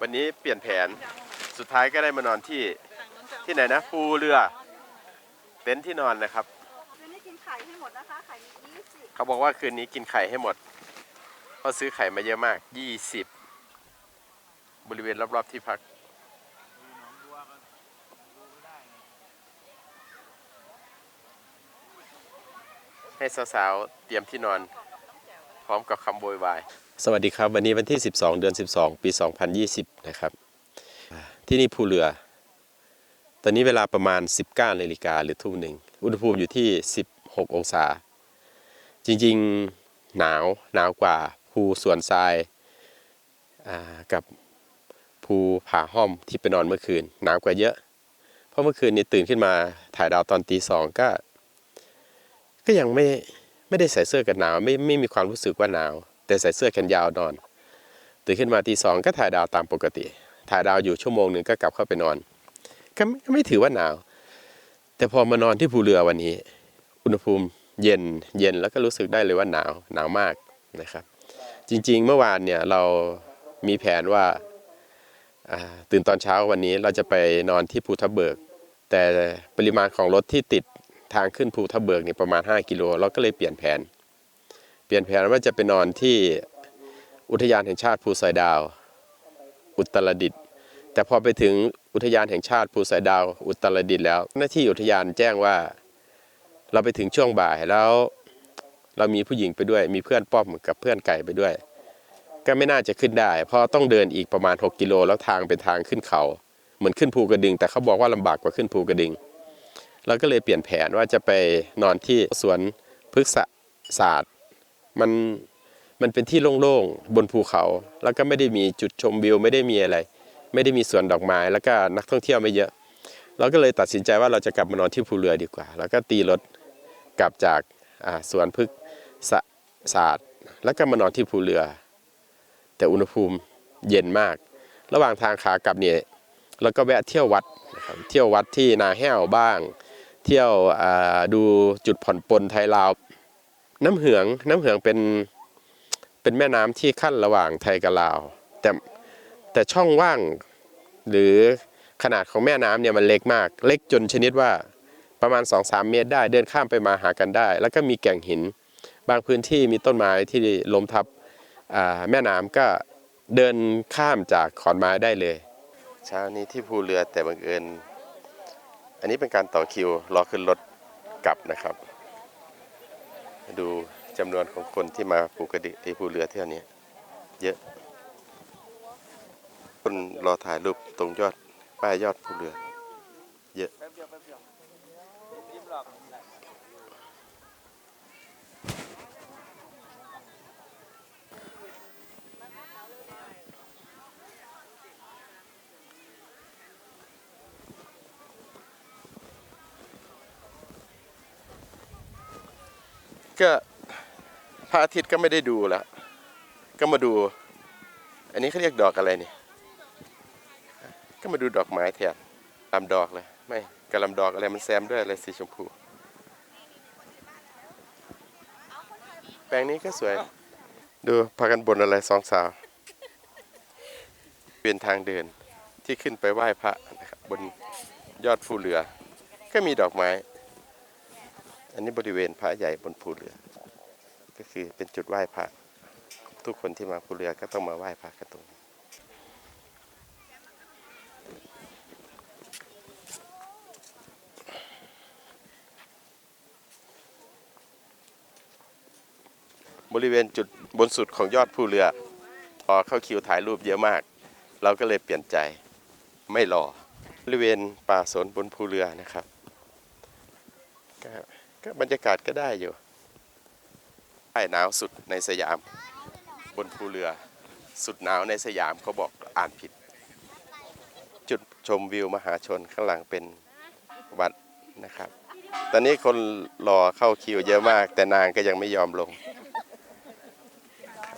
วันนี้เปลี่ยนแผนสุดท้ายก็ได้มานอนที่ที่ไหนนะภูเรือเต็นท์ที่นอนนะครับคืนนี้กินไข่ให้หมดนะคะไข่มียี่สิบเขาบอกว่าคืนนี้กินไข่ให้หมดเพราะซื้อไข่มาเยอะมาก20บริเวณรอบๆที่พักให้สาวๆเตรียมที่นอนพ ร้อมกับคำโวยวาย สวัสดีครับ วันนี้วันที่ 12 เดือน 12 ปี 2020 นะครับ ที่นี่ภูเรือ ตอนนี้เวลาประมาณ 19นาฬิกาหรือทุ่มหนึ่ง อุณหภูมิอยู่ที่ 16 องศา จริงๆหนาวหนาวกว่าภูสวนทรายกับภูผาห้อมที่ไปนอนเมื่อคืน หนาวกว่าเยอะ เพราะเมื่อคืนนี้ตื่นขึ้นมาถ่ายดาวตอนตีสองก็ ก็ยังไม่ ไม่ได้ใส่เสื้อกันหนาวไม่ไม่มีความรู้สึกว่าหนาว แต่ใส่เสื้อแขนยาวนอน ตื่นขึ้นมาตีสองก็ถ่ายดาวตามปกติ ถ่ายดาวอยู่ชั่วโมงหนึ่งก็กลับเข้าไปนอน ก็ไม่ก็ไม่ถือว่าหนาว แต่พอมานอนที่ภูเรือวันนี้ อุณหภูมิเย็นเย็นแล้วก็รู้สึกได้เลยว่าหนาวหนาวมากนะครับ จริงๆ เมื่อวานเนี่ยเรามีแผนว่าอ่าตื่นตอนเช้าวันนี้เราจะไปนอนที่ภูทับเบิก แต่ปริมาณของรถที่ติด ทางขึ้นภูทับเบิกเนี่ยประมาณ 5 กิโลเราก็เลยเปลี่ยนแผน เปลี่ยนแผนว่าจะไปนอนที่อุทยานแห่งชาติภูสอยดาว อุตรดิตถ์แต่พอไปถึงอุทยานแห่งชาติภูสอยดาว อุตรดิตถ์แล้วหน้าที่อุทยานแจ้งว่า เราไปถึงช่วงบ่ายแล้ว เรามีผู้หญิงไปด้วย มีเพื่อนป้อมกับเพื่อนไก่ไปด้วย ก็ไม่น่าจะขึ้นได้ เพราะต้องเดินอีกประมาณ 6 กิโลแล้วทางเป็นทางขึ้นเขา เหมือนขึ้นภูกระดึง แต่เขาบอกว่าลำบากกว่าขึ้นภูกระดึง เราก็เลยเปลี่ยนแผนว่าจะไปนอนที่สวนพฤกษศาสตร์มันมันเป็นที่โล่งๆบนภูเขา แล้วก็ไม่ได้มีจุดชมวิวไม่ได้มีอะไร ไม่ได้มีสวนดอกไม้ แล้วก็นักท่องเที่ยวไม่เยอะ เราก็เลยตัดสินใจว่าเราจะกลับมานอนที่ภูเรือดีกว่า แล้วก็ตีรถกลับจากสวนพฤกษศาสตร์ แล้วก็มานอนที่ภูเรือ แต่อุณหภูมิเย็นมาก ระหว่างทางขากลับเนี่ยเราก็แวะเที่ยววัดเที่ยววัดที่นาแห้วบ้าง เที่ยวดูจุดผ่อนปลนไทยลาว น้ำเหืองน้ำเหืองเป็นเป็นแม่น้ำที่ขั้นระหว่างไทยกับลาว แต่แต่ช่องว่างหรือขนาดของแม่น้ำเนี่ยมันเล็กมาก เล็กจนชนิดว่าประมาณ 2-3 เมตรได้เดินข้ามไปมาหากันได้ แล้วก็มีแก่งหิน บางพื้นที่มีต้นไม้ที่ล้มทับแม่น้ำก็เดินข้ามจากขอนไม้ได้เลย เช้านี้ที่ภูเรือแต่บังเอิญ อันนี้เป็นการต่อคิวรอขึ้นรถกลับนะครับ ดูจำนวนของคนที่มาภูกระดิที่ภูเรือเที่ยวนี้ เยอะ คนรอถ่ายรูปตรงยอดป้ายยอดภูเรือ เยอะ ก็พระอาทิตย์ก็ไม่ได้ดูแล้ว ก็มาดู อันนี้เขาเรียกดอกอะไรนี่ ก็มาดูดอกไม้แทนลำดอกเลย ไม่กระลำดอกอะไรมันแซมด้วยอะไรสีชมพู แปลงนี้ก็สวย ดูพากันบนอะไรสองสาว เป็นทางเดินที่ขึ้นไปไหว้พระนะครับบนยอดภูเรือ ก็มีดอกไม้ อันนี้บริเวณพระใหญ่บนภูเรือ ก็คือเป็นจุดไหว้พระ ทุกคนที่มาภูเรือก็ต้องมาไหว้พระกันตรงนี้บริเวณจุดบนสุดของยอดภูเรือ พอเข้าคิวถ่ายรูปเยอะมาก เราก็เลยเปลี่ยนใจไม่รอบริเวณป่าสนบนภูเรือนะครับก็ ก็บรรยากาศก็ได้อยู่ใต้หนาวสุดในสยาม บนภูเรือ สุดหนาวในสยามเขาบอกอ่านผิด จุดชมวิวมหาชนข้างหลังเป็นวัดนะครับ ตอนนี้คนรอเข้าคิวเยอะมาก แต่นางก็ยังไม่ยอมลง